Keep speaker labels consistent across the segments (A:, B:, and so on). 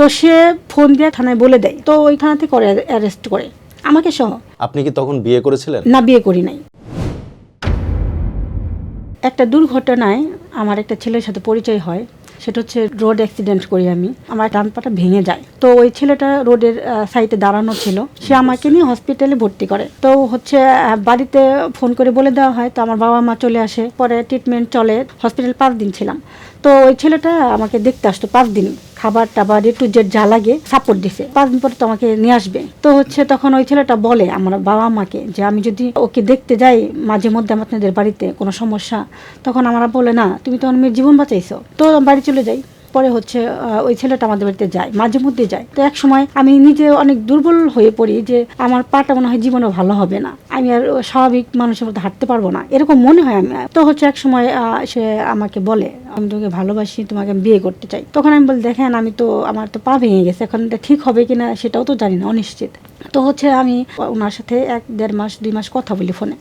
A: তো সে ফোন দিয়ে থানায় বলে দেয় তো ওই থানা থেকে করে অ্যারেস্ট করে। আমাকে সহ।
B: আপনি কি তখন বিয়ে করেছিলেন?
A: না বিয়ে করি নাই। একটা দুর্ঘটনায় আমার একটা ছেলের সাথে পরিচয় হয়, সেটা হচ্ছে রোড অ্যাক্সিডেন্ট করি আমি। আমার ডান পাটা ভেঙে যায়। তো ওই ছেলেটা রোডের সাইডে দাঁড়ানো ছিল। সে আমাকে নিয়ে হসপিটালে ভর্তি করে। তো হচ্ছে বাড়িতে ফোন করে বলে দেওয়া হয়, তো আমার বাবা মা চলে আসে। পরে ট্রিটমেন্ট চলে হসপিটাল পাঁচ দিন ছিলাম। তো ওই ছেলেটা আমাকে দেখতে আসতো পাঁচ দিন। খাবার টাবার একটু যে যা লাগে সাপোর্ট দিছে। পাঁচ দিন পরে তো আমাকে নিয়ে আসবে। তো হচ্ছে তখন ওই ছেলেটা বলে আমার বাবা মাকে যে আমি যদি ওকে দেখতে যাই, মাঝে মধ্যে আপনাদের বাড়িতে কোনো সমস্যা, তখন আমরা বলে, না তুমি তো আমার জীবন বাঁচাইছো। তো বাড়ি চলে যাই। পরে হচ্ছে ওই ছেলেটা আমাদের বাড়িতে যায়, মাঝে মধ্যে যায়। তো এক সময় আমি নিজে অনেক দুর্বল হয়ে পড়ি যে, আমার পাটা মনে হয় জীবনে ভালো হবে না। আমি আর স্বাভাবিক মানুষের মতো হাঁটতে পারব না। এরকম মনে হয় আমি। তো হচ্ছে এক সময় সে আমাকে বলে, আমি তোকে ভালোবাসি, তোমাকে বিয়ে করতে চাই। তখন আমি বলি, দেখেন, আমি তো, আমার তো পা ভেঙে গেছে। এখন ঠিক হবে কিনা সেটাও তো জানি না, অনিশ্চিত। তো হচ্ছে আমি ওনার সাথে এক দেড় মাস দুই মাস কথা বলি ফোনে।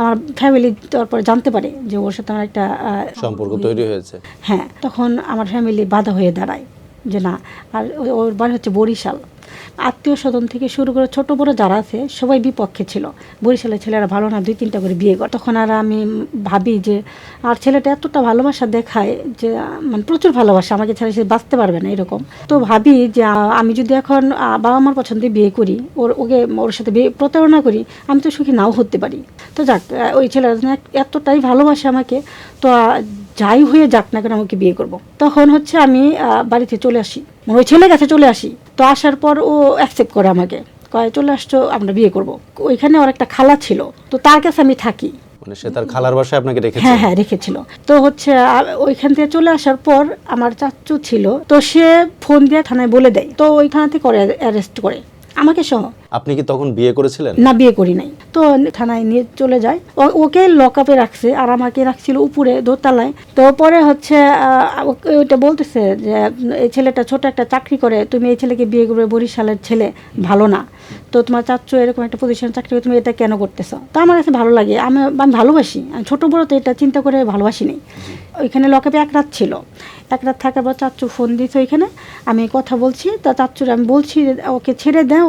A: আমার ফ্যামিলি তারপরে জানতে পারে যে ওর সাথে আমার একটা
B: সম্পর্ক তৈরি হয়েছে।
A: হ্যাঁ তখন আমার ফ্যামিলি বাধা হয়ে দাঁড়ায়। যে না, আর ওর বাড়ি হচ্ছে বরিশাল। আত্মীয় স্বজন থেকে শুরু করে ছোট বড় যারা আছে, সবাই বিপক্ষে ছিল। বরিশালের ছেলেরা ভালো না, দুই তিনটা করে বিয়ে করে। তখন আর আমি ভাবি যে, আর ছেলেটা এতটা ভালোবাসা দেখায় যে মানে প্রচুর ভালোবাসা, আমাকে ছেলে সে বাঁচতে পারবে না এরকম। তো ভাবি যে আমি যদি এখন বাবা মার পছন্দে বিয়ে করি, ওর, ওকে, ওর সাথে বিয়ে, প্রতারণা করি, আমি তো সুখী নাও হতে পারি। তো যাক ওই এক- এতটাই ভালোবাসে আমাকে, তো যাই হয়ে যাক না কেন আমাকে বিয়ে করব। তখন হচ্ছে আমি বাড়িতে চলে আসি। মানে ওই ছেলের কাছে চলে আসি। তো আসার পর ও অ্যাকসেপ্ট করে আমাকে। কয়ে চলে আসছো আমরা বিয়ে করব। ওইখানে ওর একটা খালা ছিল। তো তার কাছে আমি থাকি।
B: মানে সে তার খালার বাসায় আপনাকে রেখেছে
A: হ্যাঁ হ্যাঁ রেখেছিল। তো হচ্ছে ওইখান থেকে চলে আসার পর আমার চাচু ছিল। তো সে ফোন দিয়ে থানায় বলে দেয়। তো ওই থানা থেকে করে অ্যারেস্ট করে। আমাকে সহ
B: আপনি কি তখন বিয়ে করেছিলেন?
A: না, বিয়ে করি নাই। তো থানায় নিয়ে চলে যায়। ওকে লকআপে রাখছে আর আমাকে রাখছিল উপরে দোতলায়। তো পরে হচ্ছে ওইটা বলতেছে যে, এই ছেলেটা ছোট একটা চাকরি করে, তুমি এই ছেলেকে বিয়ে করবে, বরিশালের ছেলে, ভালো না। তো তোমার চাচ্ছ এরকম একটা পজিশন চাকরি করে, তুমি এটা কেন করতেছো? তো আমার কাছে ভালো লাগে। আমি আমি ভালোবাসি। আমি ছোট বড় তো এটা চিন্তা করে ভালোবাসি নেই। ওইখানে লকআপে এক রাত ছিল। এক রাত থাকার পর চাচ্চু ফোন দিয়েছে ওইখানে। আমি কথা বলছি। তা চাচ্চুর আমি বলছি ওকে ছেড়ে দাও।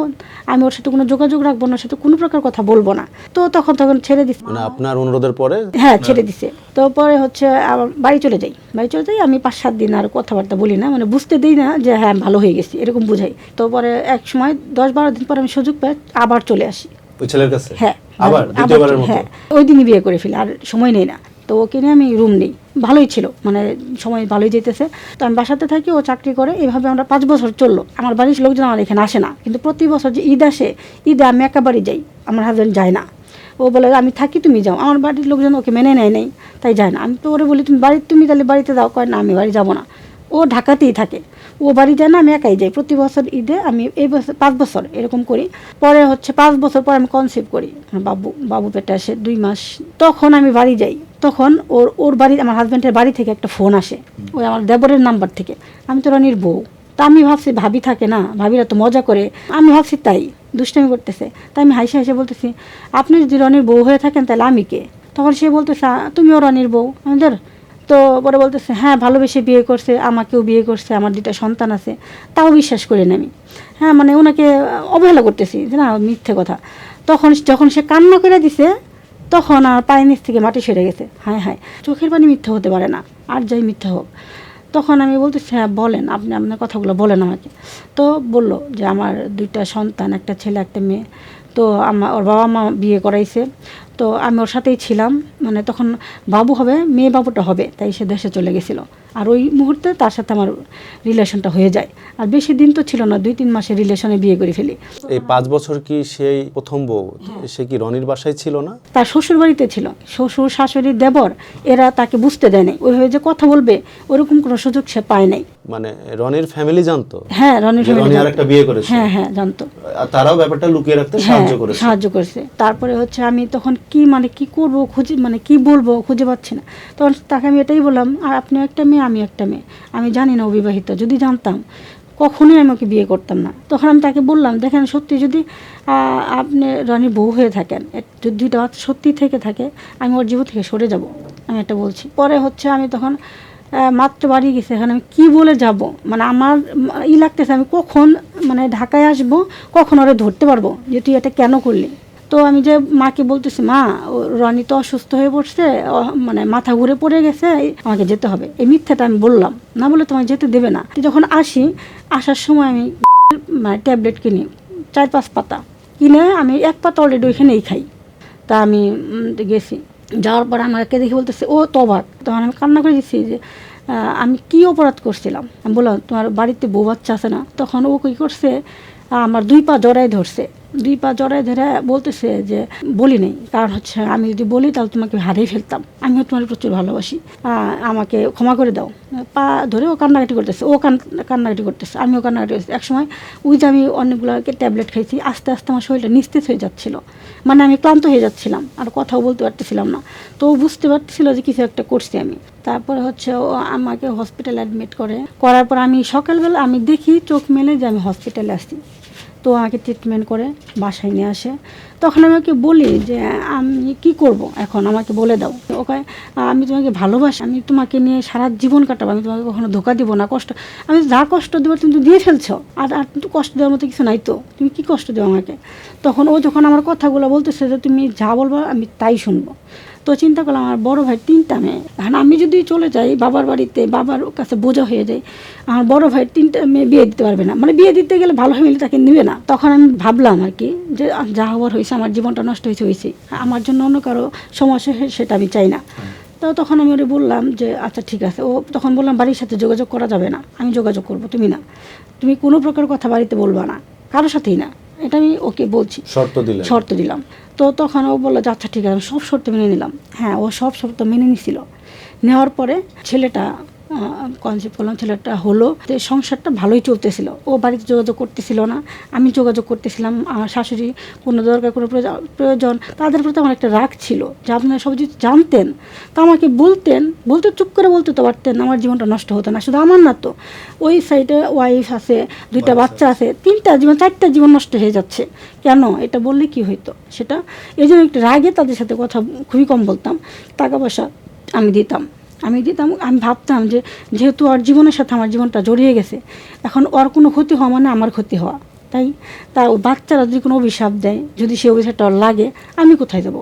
A: আমি ওর সাথে কোনো যোগাযোগ রাখব না সাথে কোনো প্রকার কথা বলব না। তো তখন তখন ছেড়ে দিচ্ছে
B: মানে আপনার অনুরোধের পরে?
A: হ্যাঁ ছেড়ে দিছে। তো পরে হচ্ছে বাড়ি চলে যাই। বাড়ি চলে যাই আমি পাঁচ সাত দিন আর কথাবার্তা বলি না মানে বুঝতে দিই না যে হ্যাঁ ভালো হয়ে গেছি এরকম বুঝাই। তো পরে এক সময় দশ বারো দিন পর আমি সুযোগ পাই আবার চলে আসি।
B: ওই ছেলের কাছে?
A: হ্যাঁ
B: আবার
A: আবার-
B: দ্বিতীয়বারের মতো?
A: হ্যাঁ ওই দিনই বিয়ে করে ফেলি আর সময় নেই না। তো ওকে নিয়ে আমি রুম নিই। ভালোই ছিল মানে সময় ভালোই যেতেছে। তো আমি বাসাতে থাকি, ও চাকরি করে এইভাবে আমরা পাঁচ বছর চলল। আমার বাড়ির লোকজন আমার এখানে আসে না। কিন্তু প্রতি বছর যে ঈদ আসে, ঈদে আমি একা বাড়ি যাই, আমার হাজব্যান্ড যায় না। ও বলে, আমি থাকি, তুমি যাও। আমার বাড়ির লোকজন ওকে মেনে নেয় নেই, তাই যায় না। আমি তো ওরে বলি, তুমি বাড়ি, তুমি তাহলে বাড়িতে যাও। কয়, না, আমি বাড়ি যাব না। ও ঢাকাতেই থাকে। ও বাড়ি যায় না, আমি একাই যাই। প্রতি বছর ঈদে আমি এই বছর, পাঁচ বছর এরকম করি। পরে হচ্ছে পাঁচ বছর পর আমি কনসেপ্ট করি। বাবু বাবু পেটে আসে দুই মাস। তখন আমি বাড়ি যাই। তখন ওর ওর বাড়ি আমার হাজব্যান্ডের বাড়ি থেকে একটা ফোন আসে। ওই আমার দেবরের নাম্বার থেকে। আমি তো রনির বউ। তা আমি ভাবছি ভাবি থাকে না ভাবিরা তো মজা করে। আমি ভাবছি তাই দুষ্টামি করতেছে। তাই আমি হাসি হাসি বলতেছি আপনি যদি রনির বউ হয়ে থাকেন তাহলে আমি কে? তখন সে বলতেছে "আ, তুমিও রনির বউ। আমি ধর তো পরে বলতেছে হ্যাঁ ভালোবেসে বিয়ে করছে আমাকেও বিয়ে করছে আমার দুটা সন্তান আছে। তাও বিশ্বাস করি না আমি। হ্যাঁ মানে ওনাকে অবহেলা করতেছি যে না মিথ্যে কথা। তখন যখন সে কান্না করে দিছে তখন আর পায়ের নিচ থেকে মাটি সেরে গেছে। হ্যাঁ হ্যাঁ। চোখের পানি মিথ্যা হতে পারে না। আর যাই মিথ্যা হোক। তখন আমি বলতেছি হ্যাঁ বলেন। আপনি আপনার কথাগুলো বলেন আমাকে। তো বলল যে, আমার দুইটা সন্তান, একটা ছেলে, একটা মেয়ে। তো আমার ওর বাবা মা বিয়ে করাইছে। তো আমি ওর সাথেই ছিলাম। মানে তখন বাবু হবে মেয়ে বাবুটা হবে তাই সে দেশে চলে গেছিল। আর ওই মুহূর্তে তার সাথে আমার রিলেশনটা হয়ে যায়। আর বেশি দিন তো ছিল না দুই তিন মাসের রিলেশনে বিয়ে করে ফেলি।
B: এই পাঁচ বছর কি সেই প্রথম বউ? সে কি রনির বাসায় ছিল না?
A: তার শ্বশুর বাড়িতে ছিল। শ্বশুর শাশুড়ি দেবর এরা তাকে বুঝতে দেয় নাই। ওইভাবে যে কথা বলবে ওরকম কোনো সুযোগ সে পায় নাই।
B: মানে রনির ফ্যামিলি জানতো?
A: হ্যাঁ রনির
B: ফ্যামিলি রনি
A: family
B: আর একটা বিয়ে করেছে।
A: হ্যাঁ হ্যাঁ জানতো।
B: তারাও ব্যাপারটা লুকিয়ে রাখতে
A: হ্যাঁ
B: সাহায্য করেছে।
A: সাহায্য করেছে। তারপরে হচ্ছে আমি তখন কি মানে কি করব খুঁজে মানে কি বলব খুঁজে পাচ্ছি না। তখন তাকে আমি এটাই বললাম আর আপনি একটা মেয়ে আমি একটা মেয়ে। আমি জানি না অবিবাহিত যদি জানতাম কখনোই আমি ওকে বিয়ে করতাম না। তখন আমি তাকে বললাম দেখেন সত্যি যদি আপনি রনির বউ হয়ে থাকেন যদি সত্যি থেকে থাকে আমি ওর জীবন থেকে সরে যাব। আমি এটা বলছি। পরে হচ্ছে আমি তখন মাত্র বাড়ি গেছে। এখানে আমি কী বলে যাব? মানে আমার ই লাগতেছে, আমি কখন মানে ঢাকায় আসব, কখন ওরে ধরতে পারব? যে তুই এটা কেন করলি? তো আমি যে মাকে বলতেছি, মা রনি তো অসুস্থ হয়ে পড়ছে মানে মাথা ঘুরে পড়ে গেছে আমাকে যেতে হবে। এই মিথ্যাটা আমি বললাম। না বলে তোমায় যেতে দেবে না। যখন আসি, আসার সময় আমি মানে ট্যাবলেট কিনি, চার পাঁচ পাতা। কিনে আমি এক পাতা অলরেডি ওইখানেই খাই। তা আমি গেছি। যাওয়ার পর আমাকে দেখে বলতেছে, ও তবাক তখন আমি কান্না করে দিচ্ছি যে আমি কি অপরাধ করছিলাম? আমি বললাম, তোমার বাড়িতে বউ বাচ্চা আছে না? তখন ও কী করছে আমার দুই পা জড়াই ধরছে। দুই পা জড়াই ধরে বলতেছে যে, বলি নেই। কারণ হচ্ছে আমি যদি বলি, তাহলে তোমাকে হারিয়ে ফেলতাম। আমিও তোমার প্রচুর ভালোবাসি। আমাকে ক্ষমা করে দাও। পা ধরে ও কান্নাকাটি করতেছে। ও কান, কান্নাকাটি করতেছে। আমিও কান্নাকাটি করতেছি। একসময় ওই যে আমি অনেকগুলোকে ট্যাবলেট খাইছি, আস্তে আস্তে আমার শরীরটা নিস্তেজ হয়ে যাচ্ছিল। মানে আমি ক্লান্ত হয়ে যাচ্ছিলাম। আর কথাও বলতে পারতেছিলাম না। তো ও বুঝতে পারতেছিল যে কিছু একটা করছি আমি। তারপরে হচ্ছে ও আমাকে হসপিটালে অ্যাডমিট করে। করার পর আমি সকালবেলা আমি দেখি চোখ মেলে যে আমি হসপিটালে আসছি তো আমাকে ট্রিটমেন্ট করে বাসায় নিয়ে আসে। তখন আমি ওকে বলি যে, আমি কি করব এখন? আমাকে বলে দাও। ওকে আমি তোমাকে ভালোবাসি, আমি তোমাকে নিয়ে সারা জীবন কাটাবো, আমি তোমাকে কখনো ধোকা দিব না, কষ্ট, আমি যা কষ্ট দেবো তুমি তো দিয়ে ফেলছো, আর আর তো কষ্ট দেওয়ার মতো কিছু নাই তো, তুমি কি কষ্ট দেবো আমাকে? তখন ও যখন আমার কথাগুলো বলতেছে যে, তুমি যা বলব আমি তাই শুনব। তো চিন্তা করলাম আমার বড় ভাই তিনটা মেয়ে। এখন আমি যদি চলে যাই বাবার বাড়িতে বাবার কাছে বোঝা হয়ে যায় আমার বড় ভাই তিনটা মেয়ে বিয়ে দিতে পারবে না। মানে বিয়ে দিতে গেলে ভালো ফ্যামিলি তাকে নেবে না। তখন আমি ভাবলাম আর কি যে যা হওয়ার হয়েছে আমার জীবনটা নষ্ট হয়েছে হয়েছে। আমার জন্য অন্য কারও সমস্যা হয় সেটা আমি চাই না। তো তখন আমি ওরে বললাম যে আচ্ছা ঠিক আছে। ও তখন বললাম বাড়ির সাথে যোগাযোগ করা যাবে না। আমি যোগাযোগ করব তুমি না। তুমি কোনো প্রকার কথা বাড়িতে বলবা না। কারোর সাথেই না। এটা আমি ওকে বলছি।
B: শর্ত দিলাম
A: শর্ত দিলাম। তো তখন ও বলল আচ্ছা ঠিক আছে সব শর্ত মেনে নিলাম। হ্যাঁ ও সব শর্ত মেনে নিছিল। নেওয়ার পরে ছেলেটা কনসেপ্ট করলাম ছেলেটা হলো। তো সংসারটা ভালোই চলতেছিল। ও বাড়িতে যোগাযোগ করতেছিল না। আমি যোগাযোগ করতেছিলাম আমার শাশুড়ি কোনো দরকার কোনো প্রয়োজন- প্রয়োজন তাদের প্রতি আমার একটা রাগ ছিল যে আপনারা সব যদি জানতেন তা আমাকে বলতেন বলতে চুপ করে বলতে তো পারতেন আমার জীবনটা নষ্ট হতো না। শুধু আমার না তো ওই সাইডে ওয়াইফ আছে দুইটা বাচ্চা আছে তিনটা জীবন চারটা জীবন নষ্ট হয়ে যাচ্ছে। কেন? এটা বললে কি হইতো? সেটা এই জন্য একটু রাগে তাদের সাথে কথা খুবই কম বলতাম। টাকা পয়সা আমি দিতাম। আমি দিতাম আমি ভাবতাম যে যেহেতু ওর জীবনের সাথে আমার জীবনটা জড়িয়ে গেছে এখন ওর কোনো ক্ষতি হওয়া মানে আমার ক্ষতি হওয়া। তাই তা বাচ্চারা যদি কোনো অভিশাপ দেয় যদি সে অভিশাপটা ওর লাগে আমি কোথায় যাব?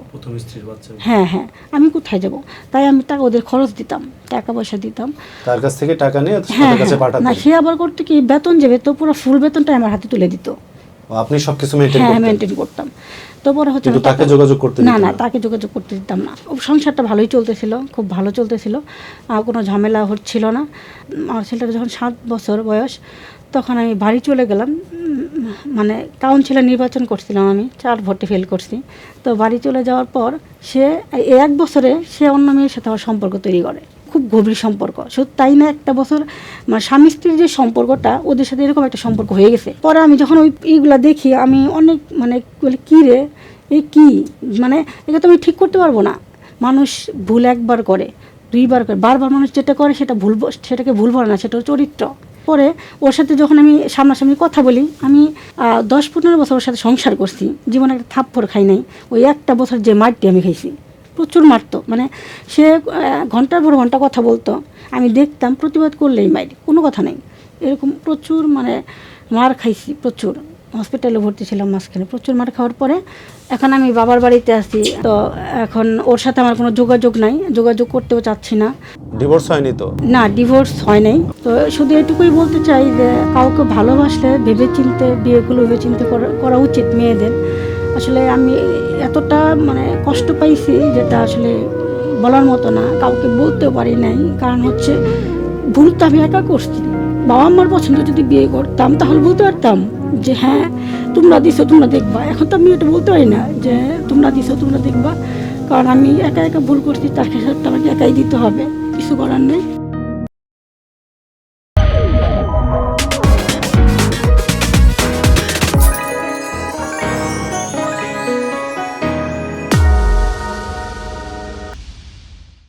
A: হ্যাঁ হ্যাঁ আমি কোথায় যাব? তাই আমি টাকা ওদের খরচ দিতাম টাকা পয়সা দিতাম।
B: তার কাছ থেকে টাকা নিয়ে
A: হ্যাঁ হ্যাঁ। না সে আবার করতে কি বেতন যে বেতন পুরো ফুল বেতনটা আমার হাতে তুলে দিত।
B: আপনি সবকিছু মেনটেন
A: হ্যাঁ
B: করতেন?
A: মেনটেন করতাম। তো পরে হচ্ছে
B: কিন্তু তাকে যোগাযোগ করতে
A: না না? তাকে যোগাযোগ করতে দিতাম না। সংসারটা ভালোই চলতেছিল খুব ভালো চলতেছিল। আর কোনো ঝামেলা হচ্ছিল না। আমার ছেলেটা যখন সাত বছর বয়স তখন আমি বাড়ি চলে গেলাম। মানে কাউন্সিলর নির্বাচন করছিলাম আমি চার ভোটে ফেল করছি। তো বাড়ি চলে যাওয়ার পর সে এক বছরে সে অন্য মেয়ের সাথে আমার সম্পর্ক তৈরি করে। খুব গভীর সম্পর্ক। শুধু তাই না একটা বছর মানে স্বামী স্ত্রীর যে সম্পর্কটা, ওদের সাথে এরকম একটা সম্পর্ক হয়ে গেছে। পরে আমি যখন ওই এইগুলা দেখি, আমি অনেক মানে কী রে? এ কী? মানে এটা তো আমি ঠিক করতে পারব না। মানুষ ভুল একবার করে, দুইবার করে, বারবার মানুষ যেটা করে সেটা ভুল সেটাকে ভুল বলে না, সেটা চরিত্র। পরে ওর সাথে যখন আমি সামনাসামনি কথা বলি, আমি দশ পনেরো বছর ওর সাথে সংসার করছি, জীবনে একটা থাপ্পড় খাই নাই, ওই একটা বছর যে মারটি আমি খাইছি। প্রচুর মারতো। মানে সে ঘণ্টার পর ঘণ্টা কথা বলতো। আমি দেখতাম প্রতিবাদ করলেই মাইরি কোনো কথা নেই। এরকম প্রচুর মানে মার খাইছি প্রচুর। হসপিটালে ভর্তি ছিলাম মাঝখানে প্রচুর মার খাওয়ার পরে এখন আমি বাবার বাড়িতে আছি। তো এখন ওর সাথে আমার কোনো যোগাযোগ নাই যোগাযোগ করতেও চাচ্ছি না।
B: ডিভোর্স হয়নি তো?
A: না ডিভোর্স হয় নাই। তো শুধু এটুকুই বলতে চাই যে কাউকে ভালোবাসলে ভেবে চিনতে বিয়েগুলো ভেবে চিনতে করা- করা উচিত মেয়েদের। আসলে আমি এতটা মানে কষ্ট পাইছি যেটা আসলে বলার মতো না, কাউকে বলতেও পারি নাই। কারণ হচ্ছে ভুল তো আমি একা করছি। বাবা মার পছন্দ যদি বিয়ে করতাম, তাহলে বলতে পারতাম যে হ্যাঁ তোমরা দিছো, তোমরা দেখবা। এখন তো আমি এটা বলতে পারি না যে তোমরা দিছো, তোমরা দেখবা। কারণ আমি একা একা ভুল করছি, তার ক্ষেত্রে আমাকে একাই দিতে হবে। কিছু করার নেই।